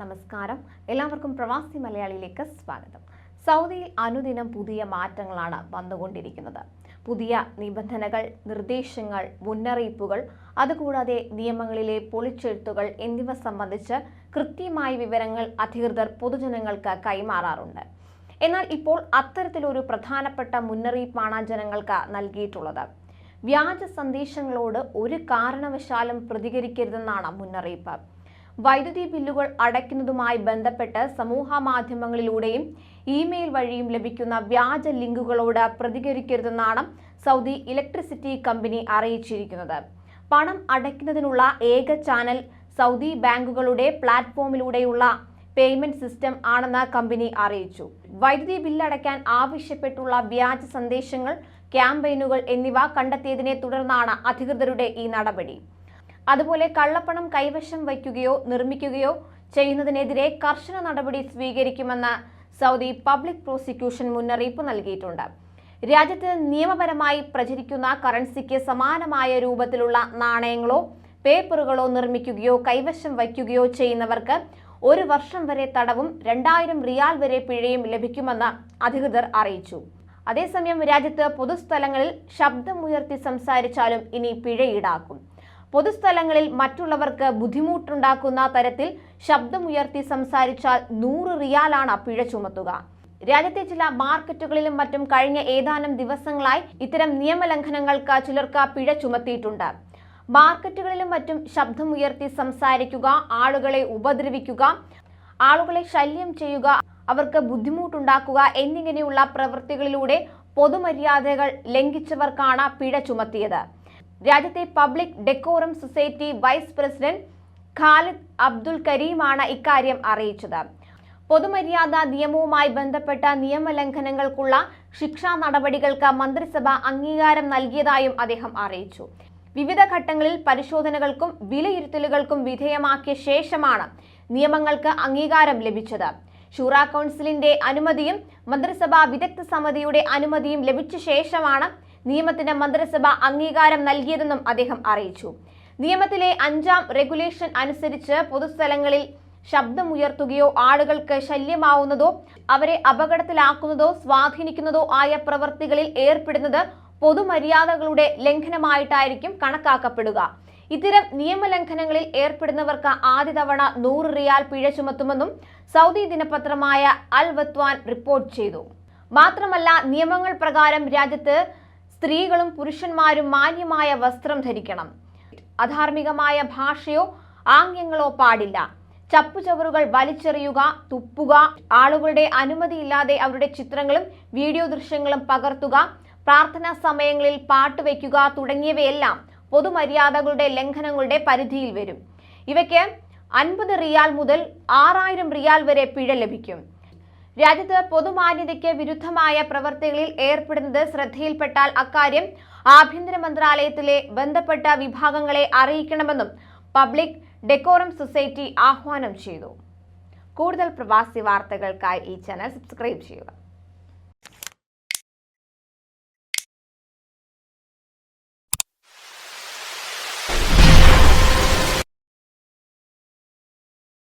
നമസ്കാരം. എല്ലാവർക്കും പ്രവാസി മലയാളിയിലേക്ക് സ്വാഗതം. സൗദിയിൽ അനുദിനം പുതിയ മാറ്റങ്ങളാണ് വന്നുകൊണ്ടിരിക്കുന്നത്. പുതിയ നിബന്ധനകൾ നിർദ്ദേശങ്ങൾ മുന്നറിയിപ്പുകൾ അതുകൂടാതെ നിയമങ്ങളിലെ പൊളിച്ചെഴുത്തുകൾ എന്നിവ സംബന്ധിച്ച് കൃത്യമായ വിവരങ്ങൾ അധികൃതർ പൊതുജനങ്ങൾക്ക് കൈമാറാറുണ്ട്. എന്നാൽ ഇപ്പോൾ അത്തരത്തിലൊരു പ്രധാനപ്പെട്ട മുന്നറിയിപ്പാണ് ജനങ്ങൾക്ക് നൽകിയിട്ടുള്ളത്. വ്യാജ സന്ദേശങ്ങളോട് ഒരു കാരണവശാലും പ്രതികരിക്കരുതെന്നാണ് മുന്നറിയിപ്പ്. വൈദ്യുതി ബില്ലുകൾ അടയ്ക്കുന്നതുമായി ബന്ധപ്പെട്ട് സമൂഹ മാധ്യമങ്ങളിലൂടെയും ഇമെയിൽ വഴിയും ലഭിക്കുന്ന വ്യാജ ലിങ്കുകളോട് പ്രതികരിക്കരുതെന്നാണ് സൗദി ഇലക്ട്രിസിറ്റി കമ്പനി അറിയിച്ചിരിക്കുന്നത്. പണം അടയ്ക്കുന്നതിനുള്ള ഏക ചാനൽ സൗദി ബാങ്കുകളുടെ പ്ലാറ്റ്ഫോമിലൂടെയുള്ള പേയ്മെന്റ് സിസ്റ്റം ആണെന്ന് കമ്പനി അറിയിച്ചു. വൈദ്യുതി ബില്ലടയ്ക്കാൻ ആവശ്യപ്പെട്ടുള്ള വ്യാജ സന്ദേശങ്ങൾ ക്യാമ്പയിനുകൾ എന്നിവ കണ്ടെത്തിയതിനെ തുടർന്നാണ് അധികൃതരുടെ ഈ നടപടി. അതുപോലെ കള്ളപ്പണം കൈവശം വയ്ക്കുകയോ നിർമ്മിക്കുകയോ ചെയ്യുന്നതിനെതിരെ കർശന നടപടി സ്വീകരിക്കുമെന്ന് സൗദി പബ്ലിക് പ്രോസിക്യൂഷൻ മുന്നറിയിപ്പ് നൽകിയിട്ടുണ്ട്. രാജ്യത്ത് നിയമപരമായി പ്രചരിക്കുന്ന കറൻസിക്ക് സമാനമായ രൂപത്തിലുള്ള നാണയങ്ങളോ പേപ്പറുകളോ നിർമ്മിക്കുകയോ കൈവശം വയ്ക്കുകയോ ചെയ്യുന്നവർക്ക് ഒരു വർഷം വരെ തടവും രണ്ടായിരം റിയാൽ വരെ പിഴയും ലഭിക്കുമെന്ന് അധികൃതർ അറിയിച്ചു. അതേസമയം രാജ്യത്ത് പൊതുസ്ഥലങ്ങളിൽ ശബ്ദമുയർത്തി സംസാരിച്ചാലും ഇനി പിഴ ഈടാക്കും. പൊതുസ്ഥലങ്ങളിൽ മറ്റുള്ളവർക്ക് ബുദ്ധിമുട്ടുണ്ടാക്കുന്ന തരത്തിൽ ശബ്ദമുയർത്തി സംസാരിച്ചാൽ നൂറ് റിയാലാണ് പിഴ ചുമത്തുക. രാജ്യത്തെ ചില മാർക്കറ്റുകളിലും മറ്റും കഴിഞ്ഞ ഏതാനും ദിവസങ്ങളായി ഇത്തരം നിയമലംഘനങ്ങൾക്ക് ചിലർക്ക് പിഴ ചുമത്തിയിട്ടുണ്ട്. മാർക്കറ്റുകളിലും മറ്റും ശബ്ദമുയർത്തി സംസാരിക്കുക ആളുകളെ ഉപദ്രവിക്കുക ആളുകളെ ശല്യം ചെയ്യുക അവർക്ക് ബുദ്ധിമുട്ടുണ്ടാക്കുക എന്നിങ്ങനെയുള്ള പ്രവൃത്തികളിലൂടെ പൊതുമര്യാദകൾ ലംഘിച്ചവർക്കാണ് പിഴ ചുമത്തിയത്. രാജ്യത്തെ public decorum society vice president Khalid Abdul കരീമാണ് ഇക്കാര്യം അറിയിച്ചത്. പൊതുമര്യാദ നിയമവുമായി ബന്ധപ്പെട്ട നിയമലംഘനങ്ങൾക്കുള്ള ശിക്ഷാ നടപടികൾക്ക് മന്ത്രിസഭ അംഗീകാരം നൽകിയതായും അദ്ദേഹം അറിയിച്ചു. വിവിധ ഘട്ടങ്ങളിൽ പരിശോധനകൾക്കും വിലയിരുത്തലുകൾക്കും വിധേയമാക്കിയ ശേഷമാണ് നിയമങ്ങൾക്ക് അംഗീകാരം ലഭിച്ചത്. ഷൂറ കൗൺസിലിന്റെ അനുമതിയും മന്ത്രിസഭാ വിദഗ്ധ സമിതിയുടെ അനുമതിയും ലഭിച്ച ശേഷമാണ് നിയമത്തിന് മന്ത്രിസഭ അംഗീകാരം നൽകിയതെന്നും അദ്ദേഹം അറിയിച്ചു. നിയമത്തിലെ അഞ്ചാം റെഗുലേഷൻ അനുസരിച്ച് പൊതുസ്ഥലങ്ങളിൽ ശബ്ദമുയർത്തുകയോ ആളുകൾക്ക് ശല്യമാവുന്നതോ അവരെ അപകടത്തിലാക്കുന്നതോ സ്വാധീനിക്കുന്നതോ ആയ പ്രവൃത്തികളിൽ ഏർപ്പെടുന്നത് പൊതുമര്യാദകളുടെ ലംഘനമായിട്ടായിരിക്കും കണക്കാക്കപ്പെടുക. ഇത്തരം നിയമലംഘനങ്ങളിൽ ഏർപ്പെടുന്നവർക്ക് ആദ്യ തവണ നൂറ് റിയാൽ പിഴ ചുമത്തുമെന്നും സൗദി ദിനപത്രമായ അൽ വത്വാൻ റിപ്പോർട്ട് ചെയ്തു. മാത്രമല്ല നിയമങ്ങൾ പ്രകാരം രാജ്യത്ത് സ്ത്രീകളും പുരുഷന്മാരും മാന്യമായ വസ്ത്രം ധരിക്കണം. അധാർമികമായ ഭാഷയോ ആംഗ്യങ്ങളോ പാടില്ല. ചപ്പുചവറുകൾ വലിച്ചെറിയുക തുപ്പുക ആളുകളുടെ അനുമതിയില്ലാതെ അവരുടെ ചിത്രങ്ങളും വീഡിയോ ദൃശ്യങ്ങളും പകർത്തുക പ്രാർത്ഥനാ സമയങ്ങളിൽ പാട്ട് വയ്ക്കുക തുടങ്ങിയവയെല്ലാം പൊതുമര്യാദകളുടെ ലംഘനങ്ങളുടെ പരിധിയിൽ വരും. ഇവയ്ക്ക് അൻപത് റിയാൽ മുതൽ ആറായിരം റിയാൽ വരെ പിഴ ലഭിക്കും. രാജ്യത്ത് പൊതുമാന്യതയ്ക്ക് വിരുദ്ധമായ പ്രവർത്തികളിൽ ഏർപ്പെടുന്നത് ശ്രദ്ധയിൽപ്പെട്ടാൽ അക്കാര്യം ആഭ്യന്തര മന്ത്രാലയത്തിലെ ബന്ധപ്പെട്ട വിഭാഗങ്ങളെ അറിയിക്കണമെന്നും പബ്ലിക് ഡെക്കോറം സൊസൈറ്റി ആഹ്വാനം ചെയ്തു. കൂടുതൽ പ്രവാസി വാർത്തകൾക്കായി ഈ ചാനൽ സബ്സ്ക്രൈബ് ചെയ്യുക.